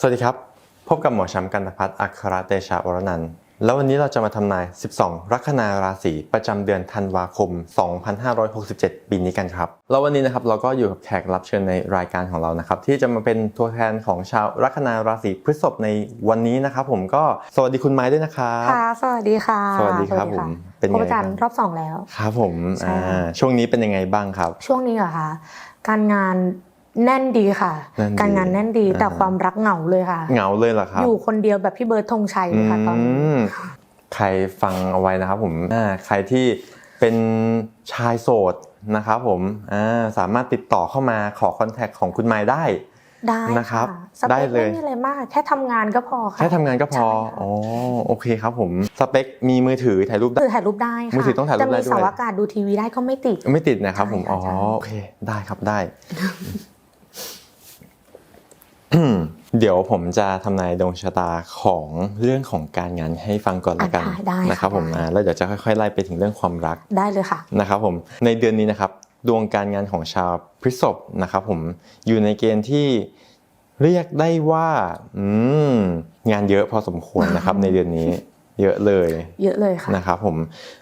สวัสดีครับ พบกับหมอช้ำกันตพัฒน์อัครเตชะวรนันท์แล้ววันนี้เราจะมาทำนาย 12 ลัคนาราศีประจำเดือนธันวาคม 2567 ปีนี้กันครับ แล้ววันนี้นะครับเราก็อยู่กับแขกรับเชิญในรายการของเรานะครับ ที่จะมาเป็นตัวแทนของชาวลัคนาราศีพฤษภในวันนี้นะครับผมก็สวัสดีคุณไม้ด้วยนะครับค่ะ สวัสดีค่ะ สวัสดีครับผมเป็นพไงบกันบ้างรอบสองแล้วครับผมใช่อ่าช่วงนี้เป็นยังไงบ้างครับ ช่วงนี้เหรอคะการงาน แน่นดีค่ะ แน่นดีการงานแน่นดีอ่า แต่ความรักเหงาเลยค่ะ เหงาเลยเหรอครับ อยู่คนเดียวแบบพี่เบิร์ดธงชัยเลยค่ะตอนนี้ มใครฟังเอาไว้นะครับผมอ่าใครที่เป็นชายโสดนะครับผมอ่าสามารถติดต่อเข้ามาขอคอนแทคของคุณไมค์ได้ ได้นะครับสเปได้คเลย ไม่มีอะไรมาก แค่ทำงานก็พอค่ะ แค่ทำงานก็พอ ใช่ค่ะ อ๋อ โอเคครับผม สเปค มีมือถือถ่ายรูปได้คือถ่ายรูปได้ค่ะมือถือต้องถ่ายรูปได้จะมีด้วยเสาอากาศดูทีวีได้ก็ไม่ติด ไม่ติดนะครับผมใช่ค่ะอ๋อใช่ โอเค ได้ครับได้อืม เดี๋ยวผมจะทำนายดวงชะตาของเรื่องของการงานให้ฟังก่อนละกันอะได้ได้นะครับผมได้อ่าแล้วเดี๋ยวจะค่อยๆไล่ไปถึงเรื่องความรักได้เลยค่ะนะครับผมในเดือนนี้นะครับดวงการงานของชาวพฤษภนะครับผมอยู่ในเกณฑ์ที่เรียกได้ว่าอืมงานเยอะพอสมควรนะครับในเดือนนี้เยอะเลย เยอะเลยค่ะนะครับผม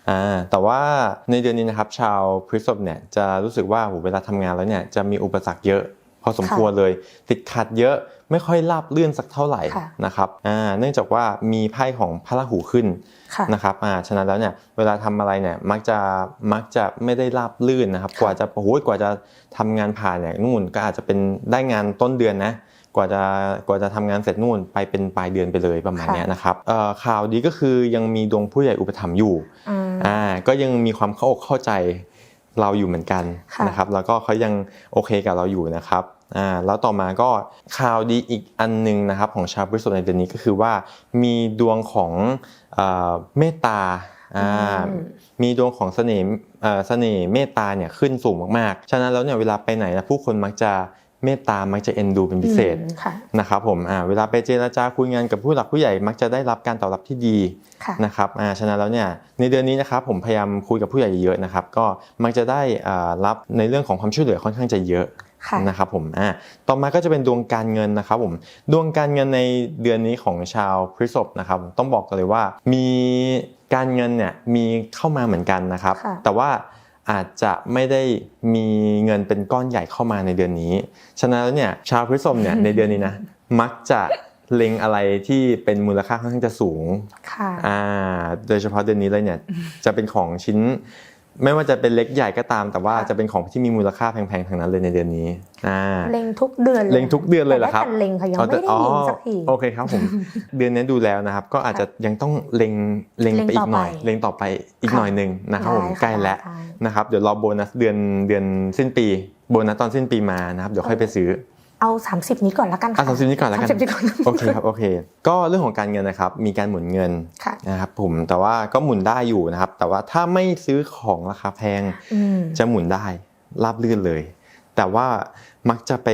อ่าแต่ว่าในเดือนนี้นะครับ ชาวพฤษภเนี่ยจะรู้สึกว่าโหเวลาทำงานแล้วเนี่ยจะมีอุปสรรคเยอะพ อสมควรเลย ติดขัดเยอะไม่ค่อยราบเลื่อนสักเท่าไหร่ค่ะนะครับอ่าเนื่องจากว่ามีไพ่ของพระราหูขึ้นค่ะนะครับอ่าฉะนั้นแล้วเนี่ยเวลาทำอะไรเนี่ยมักจะมักจะไม่ได้ราบลื่นนะครับค่ะกว่าจะโอ้โหกว่าจะทำงานผ่านเนี่ยนู่นก็อาจจะเป็นได้งานต้นเดือนนะกว่าจะกว่าจะทำงานเสร็จนู่นไปเป็นปลายเดือนไปเลยประมาณเนี้ยนะครับเอ่อข่าวดีก็คือยังมีดวงผู้ใหญ่อุปถัมภ์อยู่อืมอ่าก็ยังมีความเข้าอกเข้าใจ เราอยู่เหมือนกันค่ะนะครับ แล้วก็เขายังโอเคกับเราอยู่นะครับอ่าแล้วต่อมาก็ข่าวดีอีกอันหนึงนะครับของชาวพฤษภในเดือนนี้ก็คือว่ามีดวงของเอ่อเมตตาอ่าอืมมีดวงของเสน่ห์เอ่อเสน่ห์เมตตาเนี่ยขึ้นสูงมากๆ ฉะนั้นแล้วเนี่ยเวลาไปไหนนะผู้คนมักจะ เมตตามักจะเอ็นดูเป็นพิเศษอืมค่ะนะครับผมอ่าเวลาไปเจรจาคุยงานกับผู้หลักผู้ใหญ่มักจะได้รับการตอบรับที่ดีค่ะนะครับอ่าฉะนั้นแล้วเนี่ยในเดือนนี้นะครับผมพยายามคุยกับผู้ใหญ่เยอะนะครับ ก็มักจะได้อ่ารับในเรื่องของความช่วยเหลือค่อนข้างจะเยอะค่ะนะครับผมอ่าต่อมาก็จะเป็นดวงการเงินนะครับผม ดวงการเงินในเดือนนี้ของชาวพฤษภนะครับ ต้องบอกกันเลยว่ามีการเงินเนี่ยมีเข้ามาเหมือนกันนะครับค่ะแต่ว่า อาจจะไม่ได้มีเงินเป็นก้อนใหญ่เข้ามาในเดือนนี้ ฉะนั้นแล้วเนี่ยชาวพฤษภเนี่ยในเดือนนี้นะมักจะเล็งอะไรที่เป็นมูลค่าค่อนข้างจะสูง ค่ะ อ่า โดยเฉพาะเดือนนี้เลยเนี่ยจะเป็นของชิ้น ไม่ว่าจะเป็นเล็กใหญ่ก็ตาม แต่ว่าค่ะจะเป็นของที่มีมูลค่าแพงๆทั้งนั้นเลยในเดือนนี้อ่าเล็งทุกเดือนเลยเล็งทุกเดือนเลยเหรอครับแต่ไม่ทันเล็งค่ะยังไม่ได้อ๋อยินสักทีโอเคครับผมเดือนนี้ดูแล้วนะครับ ก็อาจจะยังต้องเล็งเล็งเล็งไปอีต่อกหน่อยไปเล็งต่อไปอีกค่ะหน่อยหนึ่งนะครับผมได้ค่ะใกล้แล้วได้นะครับเดี๋ยวรอโบนัสเดือนเดือนสิ้นปีโบนัสตอนสิ้นปีมานะครับเดี๋ยวค่อยไปซื้อ เอา 30 นี้ก่อนละกันอะสามสิบนี้ก่อนแล้วกันสามสิบนี้ก่อนโอเคครับโอเค ก็เรื่องของการเงินนะครับ มีการหมุนเงินค่ะนะครับผมแต่ว่าก็หมุนได้อยู่นะครับ แต่ว่าถ้าไม่ซื้อของราคาแพงอืมจะหมุนได้ราบลื่นเลย แต่ว่ามักจะไป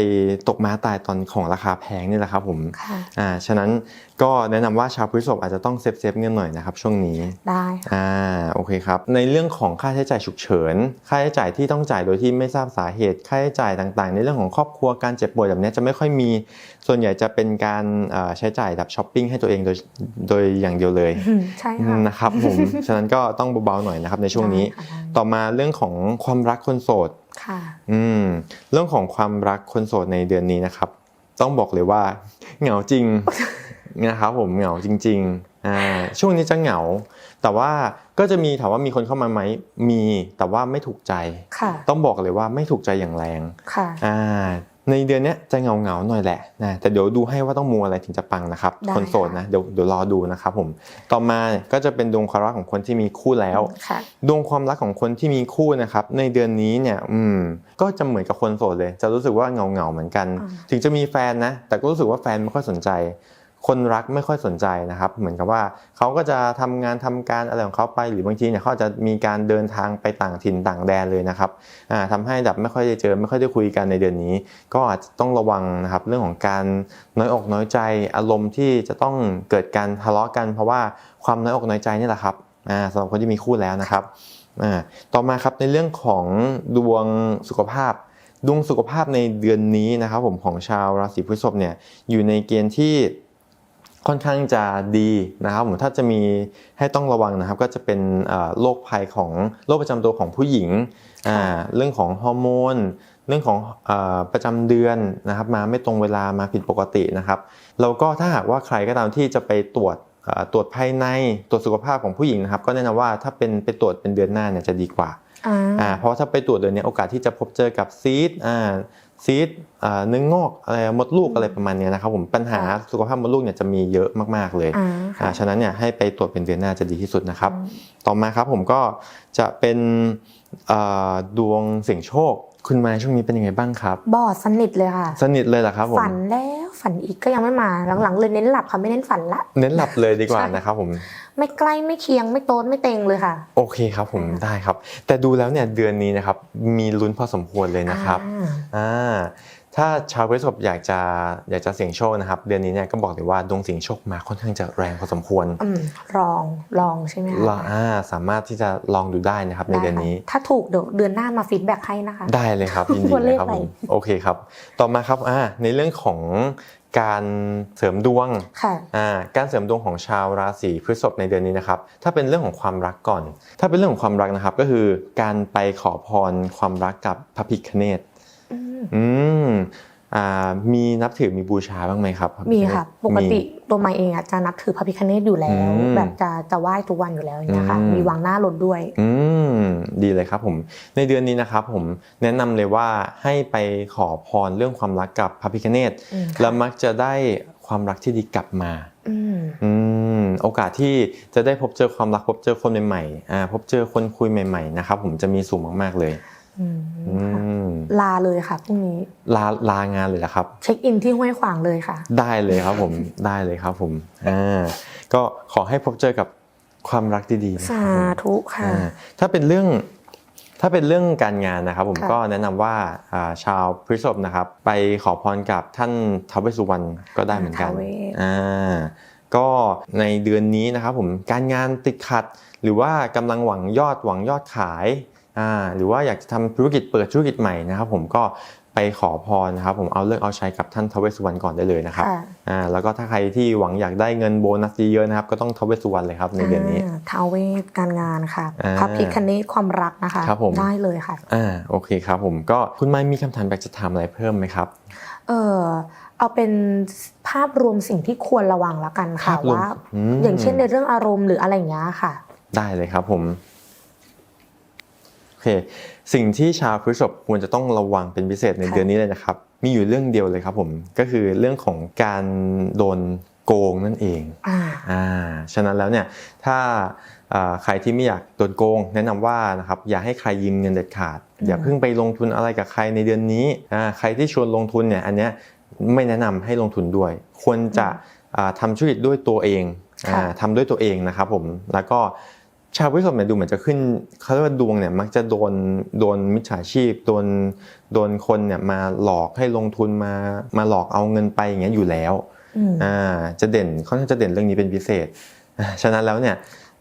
ตกม้าตายตอนของราคาแพงนี่แหละครับผมค่ะอ่าฉะนั้นก็แนะนำว่าชาวพฤษภอาจจะต้องเซฟเซฟเงินหน่อยนะครับช่วงนี้ได้ค่ะอ่าโอเคครับ ในเรื่องของค่าใช้จ่ายฉุกเฉิน ค่าใช้จ่ายที่ต้องจ่ายโดยที่ไม่ทราบสาเหตุ ค่าใช้จ่ายต่างๆ ในเรื่องของครอบครัวการเจ็บป่วยแบบนี้จะไม่ค่อยมีส่วนใหญ่จะเป็นการอ่าใช้จ่ายแบบช้อปปิ้งให้ตัวเองโดยโดยอย่างเดียวเลยอืมใช่ค่ะนะครับผมฉะนั้นก็ต้องเบาๆหน่อยนะครับในช่วงนี้ได้ค่ะได้ต่อมาเรื่องของความรักคนโสด ค่ะ อืม เรื่องของความรักคนโสดในเดือนนี้นะครับ ต้องบอกเลยว่าเหงาจริงนะครับผมเหงาจริงๆอ่าช่วงนี้จะเหงา แต่ว่าก็จะมีถามว่ามีคนเข้ามาไหมมีแต่ว่าไม่ถูกใจค่ะต้องบอกเลยว่าไม่ถูกใจอย่างแรงค่ะอ่า ในเดือนเนี้ยจะเหงาเหงาๆหน่อยแหละนะแต่เดี๋ยวดูให้ว่าต้องมูอะไรถึงจะปังนะครับได้คนโสดค่ะนะเดี๋ยวเดี๋ยวรอดูนะครับผมต่อมาก็จะเป็นดวงความรักของคนที่มีคู่แล้วค่ะดวงความรักของคนที่มีคู่นะครับในเดือนนี้เนี่ยอืมก็จะเหมือนกับคนโสดเลย จะรู้สึกว่าเงาเงาๆเหมือนกันอ่าถึงจะมีแฟนนะแต่ก็รู้สึกว่าแฟนไม่ค่อยสนใจ คนรักไม่ค่อยสนใจนะครับ เหมือนกับว่าเขาก็จะทำงานทำการอะไรของเขาไป หรือบางทีเนี่ยเขาจะมีการเดินทางไปต่างถิ่นต่างแดนเลยนะครับอ่าทำให้แบบไม่ค่อยได้เจอไม่ค่อยได้คุยกันในเดือนนี้ ก็อาจจะต้องระวังนะครับเรื่องของการน้อยอกน้อยใจอารมณ์ที่จะต้องเกิดการทะเลาะกัน เพราะว่าความน้อยอกน้อยใจนี่แหละครับสำหรับคนที่มีคู่แล้วนะครับต่อมาครับในเรื่องของดวงสุขภาพดวงสุขภาพในเดือนนี้นะครับผมของชาวราศีพฤษภเนี่ยอยู่ในเกณฑ์ที่ ค่อนข้างจะดีนะครับผมถ้าจะมีให้ต้องระวังนะครับ ก็จะเป็นเอ่อโรคภัยของโรคประจำตัวของผู้หญิงอ่าเรื่องของฮอร์โมนเรื่องของเออประจำเดือนนะครับ มาไม่ตรงเวลามาผิดปกตินะครับแล้วก็ถ้าหากว่าใครก็ตามที่จะไปตรวจเอ่อตรวจภายในตรวจสุขภาพของผู้หญิงนะครับ ก็แนะนำว่าถ้าเป็นไปตรวจเป็นเดือนหน้าเนี่ยจะดีกว่าอ่าอ่าเพราะว่าถ้าไปตรวจเดือนนี้โอกาสที่จะพบเจอกับซีดอ่า ซีดอ่าเนื้องอกอะไรมดลูกอะไรประมาณเนี้ยนะครับผมปัญหาสุขภาพมดลูกเนี่ยจะมีเยอะมากๆเลยอ่าอ่าค่ะฉะนั้นเนี่ยให้ไปตรวจเป็นเดือนหน้าจะดีที่สุดนะครับอืมต่อมาครับผมก็จะเป็นอ่าดวงเสี่ยงโชค คุณมาช่วงนี้เป็นยังไงบ้างครับ บอดสนิทเลยค่ะ สนิทเลยเหรอครับผมฝันแล้วฝันอีกก็ยังไม่มาหลังๆเลยเน้นหลับค่ะไม่เน้นฝันละ เน้นหลับเลยดีกว่าใช่นะครับผม ไม่ใกล้ไม่เคียงไม่โต๊ดไม่เต็งเลยค่ะ โอเคครับผมได้ครับ แต่ดูแล้วเนี่ยเดือนนี้นะครับมีลุ้นพอสมควรเลยนะครับอ่าอ่า ถ้าชาวพฤษภอยากจะอยากจะเสี่ยงโชคนะครับ เดือนนี้เนี่ยก็บอกเลยว่าดวงเสี่ยงโชคมาค่อนข้างจะแรงพอสมควรอืมลองลองใช่ไหมคะเราอ่าสามารถที่จะลองดูได้นะครับในเดือนนี้ได้ค่ะถ้าถูกเดี๋ยวเดือนหน้ามาฟีดแบ็กให้นะคะ ได้เลยครับยินดีตัวเลเลยขครับอะไรผมโอเคครับ ต่อมาครับอ่าในเรื่องของการเสริมดวงค่ะอ่าการเสริมดวงของชาวราศีพฤษภในเดือนนี้นะครับ ถ้าเป็นเรื่องของความรักก่อน ถ้าเป็นเรื่องของความรักนะครับ ก็คือการไปขอพรความรักกับพระพิฆเนศ อืมอืมอ่ามีนับถือมีบูชาบ้างไหมครับพรพิฆมีเนศค่ะปกติตัวไมเองอะจะนับถือพระพิคเนตอยู่แล้วอืมแบบจะจะไหว้ทุกวันอยู่แล้วอย่างเงี้ยค่ะอืมมีวางหน้ารถด้วย อืมดีเลยครับผมในเดือนนี้นะครับผมแนะนำเลยว่าให้ไปขอพรเรื่องความรักกับพระพิฆเนศอืมค่ะแล้วมักจะได้ความรักที่ดีกลับมาอืมอืมโอกาสที่จะได้พบเจอความรักพบเจอคนใหม่ๆอ่าพบเจอคนคุยใหม่ ๆ นะครับผมจะมีสูงมากๆเลยอืมอืม ลาเลยค่ะพรุ่งนี้ ลาลางานเลยละครับ เช็คอินที่ห้วยขวางเลยค่ะ ได้เลยครับผมได้เลยครับผมอ่าก็ขอให้พบเจอกับความรักดีๆนะคสารับผมธุค่ะอ่าถ้าเป็นเรื่องถ้าเป็นเรื่องการงานนะครับ ผมค่ะก็แนะนำว่าอ่าชาวพฤษภนะครับ ไปขอพรกับท่านท้าวเวสสุวรรณก็ได้เหมือนกันท้าวเวสอ่าก็ในเดือนนี้นะครับผมการงานติดขัด หรือว่ากำลังหวังยอดหวังยอดขายอ่า หรือว่าอยากจะทำธุรกิจเปิดธุรกิจใหม่นะครับ ผมก็ไปขอพรนะครับ ผมเอาเลิกเอาใช้กับท่านท้าวเวสสุวรรณก่อนได้เลยนะครับค่ะอ่าแล้วก็ถ้าใครที่หวังอยากได้เงินโบนัสเยอะๆนะครับ ก็ต้องท้าวเวสสุวรรณเลยครับในเดือนนี้าท้าวเวสการงานค่ะอ่าพระพิคเนตความรักนะคะครับผมได้เลยค่ะอ่าโอเคครับผมก็คุณไม้มีคำถามอยากจะถามอะไรเพิ่มไหมครับเออเอาเป็นภาพรวมสิ่งที่ควรระวังละกันค่ะภาพรวมว่าอืมอย่างเช่นในเรื่องอารมณ์หรืออะไรอย่างเงี้ยค่ะ ได้เลยครับผมโอ เค สิ่งที่ชาวพฤษภควรจะต้องระวังเป็นพิเศษในค่ะเดือนนี้เลยนะครับ มีอยู่เรื่องเดียวเลยครับผม ก็คือเรื่องของการโดนโกงนั่นเองอ่าอ่าฉะนั้นแล้วเนี่ย ถ้าอ่าใครที่ไม่อยากโดนโกง แนะนำว่านะครับอย่าให้ใครยืมเงินเด็ดขาดอืมอย่าเพิ่งไปลงทุนอะไรกับใครในเดือนนี้อ่าใครที่ชวนลงทุนเนี่ยอันเนี้ยไม่แนะนำให้ลงทุนด้วย ควรจะอ่าทำธุรกิจด้วยตัวเองอ่าค่ะทำด้วยตัวเองนะครับผมแล้วก็ ชาวพฤษภเนี่ยดูเหมือนจะขึ้นเขาเรียกว่าดวงเนี่ยมักจะโดนโดนมิจฉาชีพโดนโดนคนเนี่ยมาหลอกให้ลงทุนมามาหลอกเอาเงินไปอย่างเงี้ยอยู่แล้วอืมอ่าจะเด่นค่อนข้างจะเด่นเรื่องนี้เป็นพิเศษอ่าฉะนั้นแล้วเนี่ย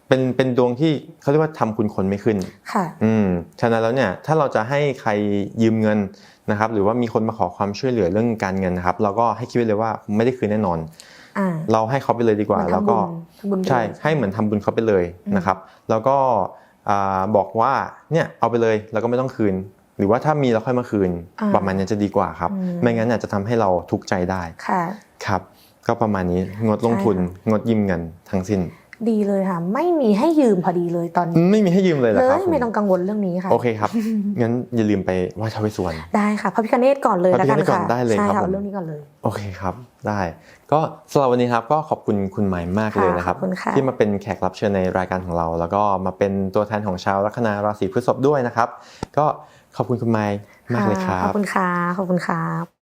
เป็นเป็นดวงที่เขาเรียกว่าทำคุณคนไม่ขึ้นค่ะอืมฉะนั้นแล้วเนี่ยถ้าเราจะให้ใครยืมเงินนะครับ หรือว่ามีคนมาขอความช่วยเหลือเรื่องการเงินนะครับ เราก็ให้คิดไว้เลยว่าไม่ได้คืนแน่นอนอ่า เราให้เขาไปเลยดีกว่าเหมือนแล้วทำก็บุญทำบุญไปใช่เลยให้เหมือนทำบุญเขาไปเลยอืมนะครับ แล้วก็อ่าบอกว่าเนี่ยเอาไปเลยแล้วก็ไม่ต้องคืน หรือว่าถ้ามีเราค่อยมาคืนอ่าประมาณนี้จะดีกว่าครับอืมไม่งั้นอาจจะทำให้เราทุกข์ใจได้ค่ะครับ ก็ประมาณนี้งดลงทุนใช่ค่ะงดยืมเงินทั้งสิ้น ดีเลยค่ะ ไม่มีให้ยืมพอดีเลยตอนนี้ไม่มีให้ยืมเลยเหรเลอครับยผมไม่ต้องกังวลเรื่องนี้ค่ะ โอเคครับ งั้นอย่าลืมไปไหว้ท้าวเวสสุวรรณได้ค่ะพระพิคเนตก่อนเลยพระแล้วพิกัฆนเนศก่อนค่ะได้เลยใช่ครับค่ะผมเรื่องนี้ก่อนเลย โอเคครับ ได้ ก็สำหรับวันนี้ครับก็ขอบคุณคุณหมายมากเลยนะครับขอบคุณค่ะที่มาเป็นแขกรับเชิญในรายการของเรา แล้วก็มาเป็นตัวแทนของชาวลัคนาราศีพฤษภด้วยนะครับ ก็ขอบคุณคุณไมค์มากเลยครัขอบบคุณค่ะ ขอบคุณครับ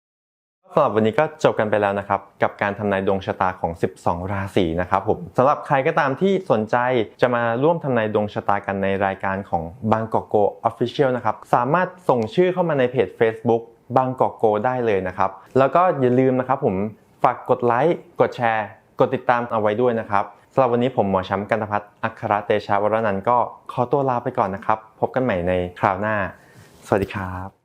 สำหรับวันนี้ก็จบกันไปแล้วนะครับ กับการทำนายดวงชะตาของ 12 ราศีนะครับผมสำหรับใครก็ตามที่สนใจจะมาร่วมทำนายดวงชะตากันในรายการของบางกอกโก Official นะครับ สามารถส่งชื่อเข้ามาในเพจ Facebook บางกอกโกได้เลยนะครับ แล้วก็อย่าลืมนะครับผมฝากกดไลค์กดแชร์ กดติดตามเอาไว้ด้วยนะครับสำหรับวันนี้ผมหมอช้ำกันตพัฒน์อัครเตชะวรนันท์ก็ขอตัวลาไปก่อนนะครับ พบกันใหม่ในคราวหน้า สวัสดีครับ